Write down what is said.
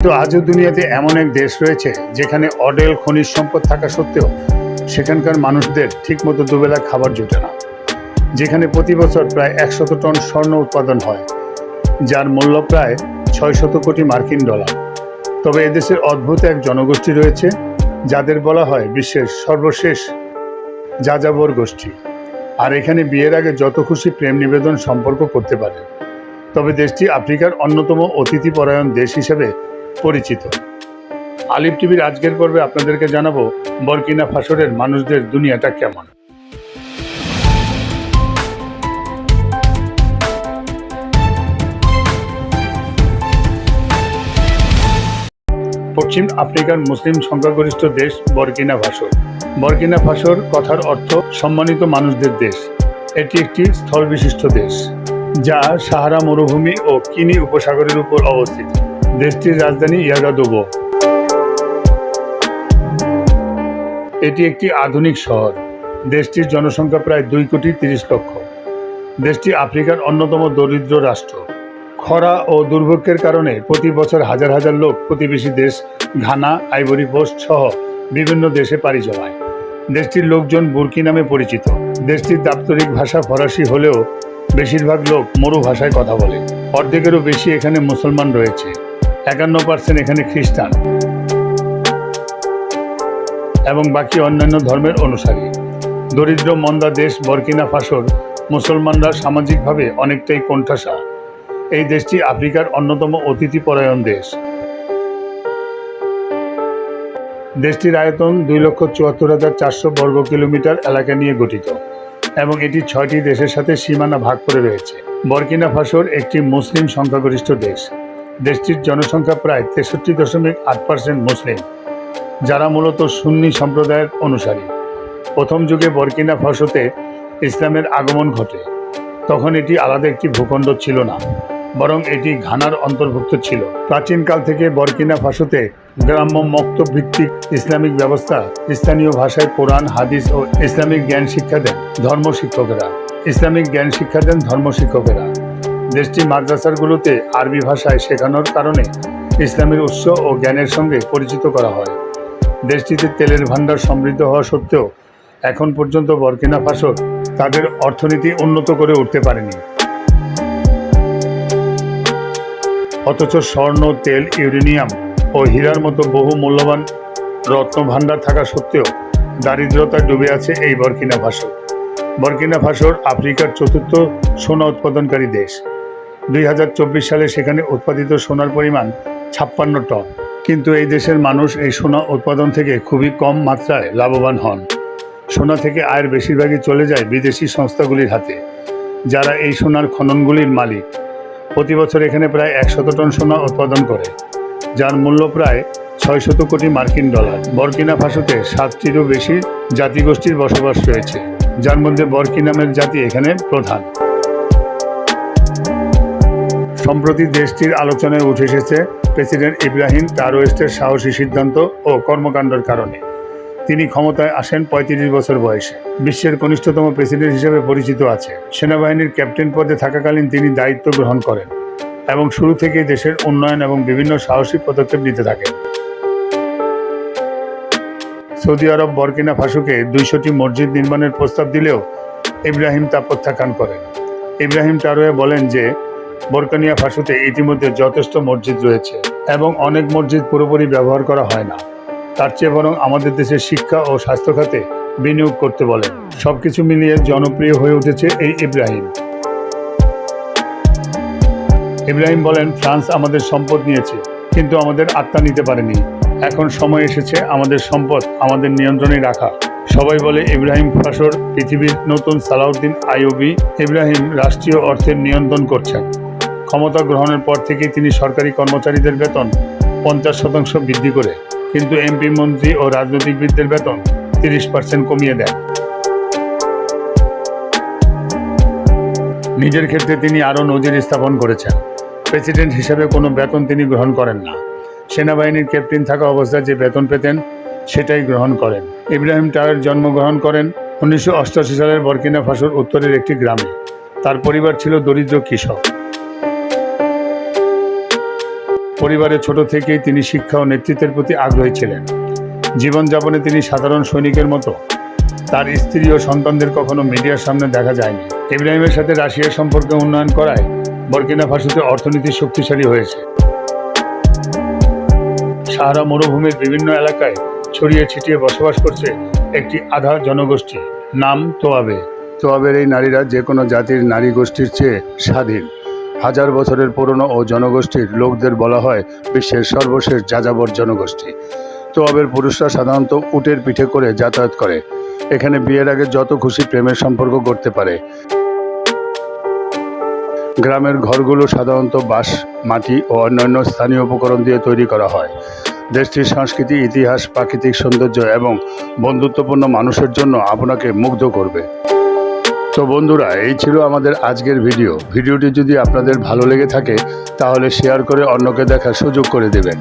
তো আজও দুনিয়াতে এমন এক দেশ রয়েছে যেখানে অডেল খনিজ সম্পদ থাকা সত্ত্বেও সেখানকার মানুষদের ঠিকমতো দুবেলা খাবার জোটে না। যেখানে প্রতি বছর প্রায় একশত টন স্বর্ণ উৎপাদন হয়, যার মূল্য প্রায় ছয় শত কোটি মার্কিন ডলার। তবে এদেশের অদ্ভুত এক জনগোষ্ঠী রয়েছে, যাদের বলা হয় বিশ্বের সর্বশেষ যাযাবর গোষ্ঠী। আর এখানে বিয়ের আগে যত খুশি প্রেম নিবেদন সম্পর্ক করতে পারে। তবে দেশটি আফ্রিকার অন্যতম অতিথিপরায়ণ দেশ হিসেবে পরিচিত। আলিফ টিভির আজকের পর্বে আপনাদেরকে জানাব, বরকিনা ফাসরের মানুষদের দুনিয়াটা কেমন? পশ্চিম আফ্রিকার মুসলিম সংখ্যাগরিষ্ঠ দেশ বরকিনা ফাসর। বরকিনা ফাসর কথার অর্থ সম্মানিত মানুষদের দেশ। এটি একটি স্থলবিশিষ্ট দেশ, যা সাহারা মরুভূমি ও কিনি উপসাগরের উপর অবস্থিত। দেশটির রাজধানী ইয়াগাদোবো এটি একটি আধুনিক শহর। দেশটির জনসংখ্যা প্রায় দুই কোটি তিরিশ লক্ষ। দেশটি আফ্রিকার অন্যতম দরিদ্র রাষ্ট্র। খরা ও দুর্ভিক্ষের কারণে প্রতি বছর হাজার হাজার লোক প্রতিবেশী দেশ ঘানা, আইভরি কোস্ট সহ বিভিন্ন দেশে পাড়ি জমায়। দেশটির লোকজন বুরকি নামে পরিচিত। দেশটির দাপ্তরিক ভাষা ফরাসি হলেও বেশিরভাগ লোক মরু ভাষায় কথা বলে। অর্ধেকেরও বেশি এখানে মুসলমান রয়েছে। একান্ন পার্সেন্ট এখানে খ্রিস্টান এবং বাকি অন্যান্য ধর্মের অনুসারী। দরিদ্র, মন্দা দেশ, বরকিনা ফাসর মুসলমানরা সামাজিকভাবে অনেকটাই কোণঠাসা। এই দেশটি আফ্রিকার অন্যতম অতিথিপরায়ণ দেশ। দেশটির আয়তন দুই লক্ষ চুয়াত্তর হাজার চারশো বর্গ কিলোমিটার এলাকা নিয়ে গঠিত এবং এটি ছয়টি দেশের সাথে সীমানা ভাগ করে রয়েছে। বরকিনা ফাসোর একটি মুসলিম সংখ্যাগরিষ্ঠ দেশ। দেশটির জনসংখ্যা প্রায় তেষট্টি দশমিক আট পার্সেন্ট মুসলিম, যারা মূলত সুন্নি সম্প্রদায়ের অনুসারী। প্রথম যুগে বরকিনা ফাসোতে ইসলামের আগমন ঘটে। তখন এটি আলাদা একটি ভূখণ্ড ছিল না, বরং এটি ঘানার অন্তর্ভুক্ত ছিল। প্রাচীনকাল থেকে বরকিনা ফাসোতে গ্রাম্য মক্তব ভিত্তিক ইসলামিক ব্যবস্থা স্থানীয় ভাষায় কোরআন, হাদিস ও ইসলামিক জ্ঞান শিক্ষা দেন ধর্ম শিক্ষকেরা ইসলামিক জ্ঞান শিক্ষা দেন ধর্ম শিক্ষকেরা দেশটি মাদ্রাসারগুলোতে আরবি ভাষায় শেখানোর কারণে ইসলামের উৎস ও জ্ঞানের সঙ্গে পরিচিত করা হয়। দেশটিতে তেলের ভাণ্ডার সমৃদ্ধ হওয়া সত্ত্বেও এখন পর্যন্ত বরকিনা ফাসর তাদের অর্থনীতি উন্নত করে উঠতে পারেনি। অথচ স্বর্ণ, তেল, ইউরেনিয়াম ও হীরার মতো বহু মূল্যবান রত্ন ভাণ্ডার থাকা সত্ত্বেও দারিদ্রতা ডুবে আছে এই বর্কিনা ফাসর বরকিনা ফাসর আফ্রিকার চতুর্থ সোনা উৎপাদনকারী দেশ। দুই হাজার চব্বিশ সালে সেখানে উৎপাদিত সোনার পরিমাণ ছাপ্পান্ন টন। কিন্তু এই দেশের মানুষ এই সোনা উৎপাদন থেকে খুবই কম মাত্রায় লাভবান হন। সোনা থেকে আয়ের বেশিরভাগই চলে যায় বিদেশি সংস্থাগুলির হাতে, যারা এই সোনার খননগুলির মালিক। প্রতি বছর এখানে প্রায় একশত টন সোনা উৎপাদন করে, যার মূল্য প্রায় ছয়শত কোটি মার্কিন ডলার। বরকিনা ফাসোতে সাতটিরও বেশি জাতিগোষ্ঠীর বসবাস রয়েছে, যার মধ্যে বরকিনামের জাতি এখানে প্রধান। সম্প্রতি দেশটির আলোচনায় উঠে এসেছে প্রেসিডেন্ট ইব্রাহিম টারোয়েস্টের সাহসী সিদ্ধান্ত ও কর্মকাণ্ডের কারণে। তিনি ক্ষমতায় আসেন পঁয়ত্রিশ বছর বয়সে। বিশ্বের কনিষ্ঠতম প্রেসিডেন্ট হিসেবে পরিচিত আছে। সেনাবাহিনীর ক্যাপ্টেন পদে থাকাকালীন তিনি দায়িত্ব গ্রহণ করেন এবং শুরু থেকেই দেশের উন্নয়ন এবং বিভিন্ন সাহসী পদক্ষেপ নিতে থাকেন। সৌদি আরব বরকিনা ফাসুকে দুইশোটি মসজিদ নির্মাণের প্রস্তাব দিলেও ইব্রাহিম তা প্রত্যাখ্যান করেন। ইব্রাহিম টারোয়ে বলেন যে বরকানিয়া ফাসুতে ইতিমধ্যে যথেষ্ট মসজিদ রয়েছে এবং অনেক মসজিদ পুরোপুরি ব্যবহার করা হয় না। তার চেয়ে বরং আমাদের দেশের শিক্ষা ও স্বাস্থ্য খাতে বিনিয়োগ করতে বলেন। সবকিছু মিলিয়ে জনপ্রিয় হয়ে উঠেছে এই ইব্রাহিম। ইব্রাহিম বলেন, ফ্রান্স আমাদের সম্পদ নিয়েছে, কিন্তু আমাদের আত্মা নিতে পারেনি। এখন সময় এসেছে আমাদের সম্পদ আমাদের নিয়ন্ত্রণে রাখা। সবাই বলে, ইব্রাহিম ফাসর পৃথিবীর নতুন সালাউদ্দিন আইওবি ইব্রাহিম রাষ্ট্রীয় অর্থের নিয়ন্ত্রণ করছেন। ক্ষমতা গ্রহণের পর থেকেই তিনি সরকারি কর্মচারীদের বেতন পঞ্চাশ শতাংশ বৃদ্ধি করে, কিন্তু এমপি, মন্ত্রী ও রাজনৈতিকবিদদের বেতন তিরিশ পার্সেন্ট কমিয়ে দেন। নিজের ক্ষেত্রে তিনি আরও নজির স্থাপন করেছেন। প্রেসিডেন্ট হিসেবে কোনো বেতন তিনি গ্রহণ করেন না। সেনাবাহিনীর ক্যাপ্টেন থাকা অবস্থায় যে বেতন পেতেন, সেটাই গ্রহণ করেন। ইব্রাহিম টাওয়ার জন্মগ্রহণ করেন উনিশশো অষ্টআশি সালের বরকিনা ফাসোর উত্তরের একটি গ্রামে। তার পরিবার ছিল দরিদ্র কৃষক। পরিবারে ছোট থেকেই তিনি শিক্ষা ও নেতৃত্বের প্রতি আগ্রহী ছিলেন। জীবনযাপনে তিনি সাধারণ সৈনিকের মতো। তার স্ত্রী ও সন্তানদের কখনো মিডিয়ার সামনে দেখা যায়নি। ইব্রাহিমের সাথে রাশিয়ার সম্পর্কে উন্নয়ন করায় বর্কিনা ফাসোতে অর্থনীতি শক্তিশালী হয়েছে। সাহারা মরুভূমির বিভিন্ন এলাকায় ছড়িয়ে ছিটিয়ে বসবাস করছে একটি আধা জনগোষ্ঠী। নাম তোয়াবে। তোয়াবের এই নারীরা যে কোনো জাতির নারী গোষ্ঠীর চেয়ে স্বাধীন। হাজার বছরের পুরনো ও জনগোষ্ঠীর লোকদের বলা হয় বিশ্বের সর্বশেষ যাযাবর জনগোষ্ঠী। তোয়াবের পুরুষরা সাধারণত উটের পিঠে করে যাতায়াত করে। এখানে বিয়ের আগে যত খুশি প্রেমের সম্পর্ক করতে পারে। গ্রামের ঘরগুলো সাধারণত বাঁশ, মাটি ও অন্যান্য স্থানীয় উপকরণ দিয়ে তৈরি করা হয়। দেশটির সংস্কৃতি, ইতিহাস, প্রাকৃতিক সৌন্দর্য এবং বন্ধুত্বপূর্ণ মানুষের জন্য আপনাকে মুগ্ধ করবে। তো বন্ধুরা, এই ছিল আমাদের আজকের ভিডিও। ভিডিওটি যদি আপনাদের ভালো লেগে থাকে, তাহলে শেয়ার করে অন্যকে দেখার সুযোগ করে দেবেন।